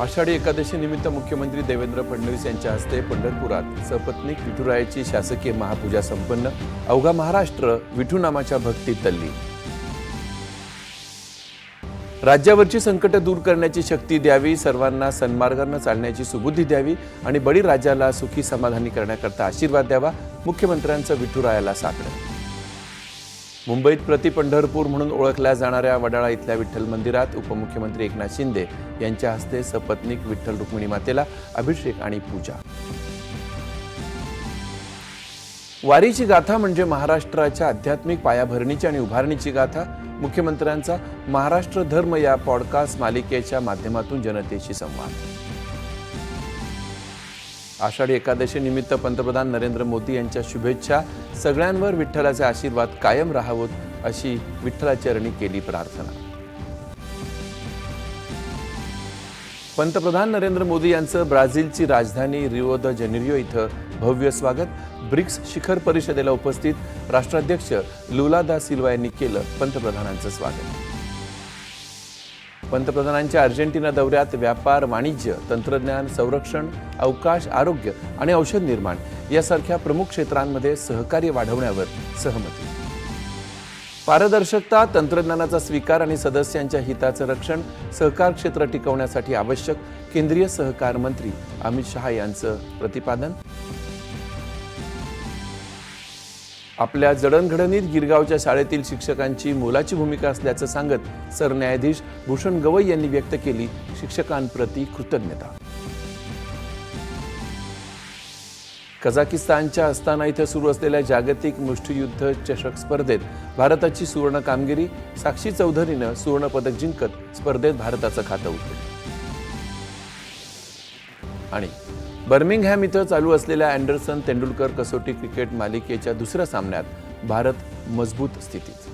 आषाढी एकादशीनिमित्त मुख्यमंत्री देवेंद्र फडणवीस यांच्या हस्ते पंढरपुरात सपत्नीक विठुरायाची शासकीय महापूजा संपन्न. अवघा महाराष्ट्र विठुनामाच्या भक्तीत तल्ली. राज्यावरची संकट दूर करण्याची शक्ती द्यावी सर्वांना सन्मार्गानं चालण्याची सुबुद्धी द्यावी आणि बळीराजाला सुखी समाधानी करण्याकरता आशीर्वाद द्यावा मुख्यमंत्र्यांचं विठुरायाला साकडं मुंबईत प्रति पंढरपूर म्हणून ओळखल्या जाणाऱ्या वडाळा इथल्या विठ्ठल मंदिरात उपमुख्यमंत्री एकनाथ शिंदे यांच्या हस्ते सपत्नीक विठ्ठल रुक्मिणी मातेला अभिषेक आणि पूजा. वारीची गाथा म्हणजे महाराष्ट्राच्या आध्यात्मिक पायाभरणीची आणि उभारणीची गाथा. मुख्यमंत्र्यांचा महाराष्ट्र धर्म या पॉडकास्ट मालिकेच्या माध्यमातून जनतेशी संवाद. आषाढी एकादशीनिमित्त पंतप्रधान नरेंद्र मोदी यांच्या शुभेच्छा सगळ्यांवर विठ्ठलाचे आशीर्वाद कायम राहावोत अशी विठ्ठलाचरणी केली प्रार्थना. पंतप्रधान नरेंद्र मोदी यांचं ब्राझीलची राजधानी रिओ द जेनेरिओ इथं भव्य स्वागत. ब्रिक्स शिखर परिषदेला उपस्थित राष्ट्राध्यक्ष लुला दा सिल्वा यांनी केलं पंतप्रधानांचं स्वागत. पंतप्रधानांच्या अर्जेंटिना दौऱ्यात व्यापार वाणिज्य तंत्रज्ञान संरक्षण अवकाश आरोग्य आणि औषध निर्माण यासारख्या प्रमुख क्षेत्रांमध्ये सहकार्य वाढवण्यावर सहमती. पारदर्शकता तंत्रज्ञानाचा स्वीकार आणि सदस्यांच्या हिताचं रक्षण सहकार क्षेत्र टिकवण्यासाठी आवश्यक केंद्रीय सहकार मंत्री अमित शहा यांचं प्रतिपादन आपल्या जडणघडणीत गिरगावच्या शाळेतील शिक्षकांची मोलाची भूमिका असल्याचं सांगत सरन्यायाधीश भूषण गवई यांनी व्यक्त केली शिक्षकांप्रती कृतज्ञता. कझाकिस्तानच्या अस्ताना इथं सुरू असलेल्या जागतिक मुष्टियुद्ध चषक स्पर्धेत भारताची सुवर्ण कामगिरी साक्षी चौधरीनं सुवर्णपदक जिंकत स्पर्धेत भारताचं खातं उघडलं. आणि बर्मिंगहॅम इथं चालू असलेल्या अँडरसन तेंडुलकर कसोटी क्रिकेट मालिकेच्या दुसऱ्या सामन्यात भारत मजबूत स्थितीत.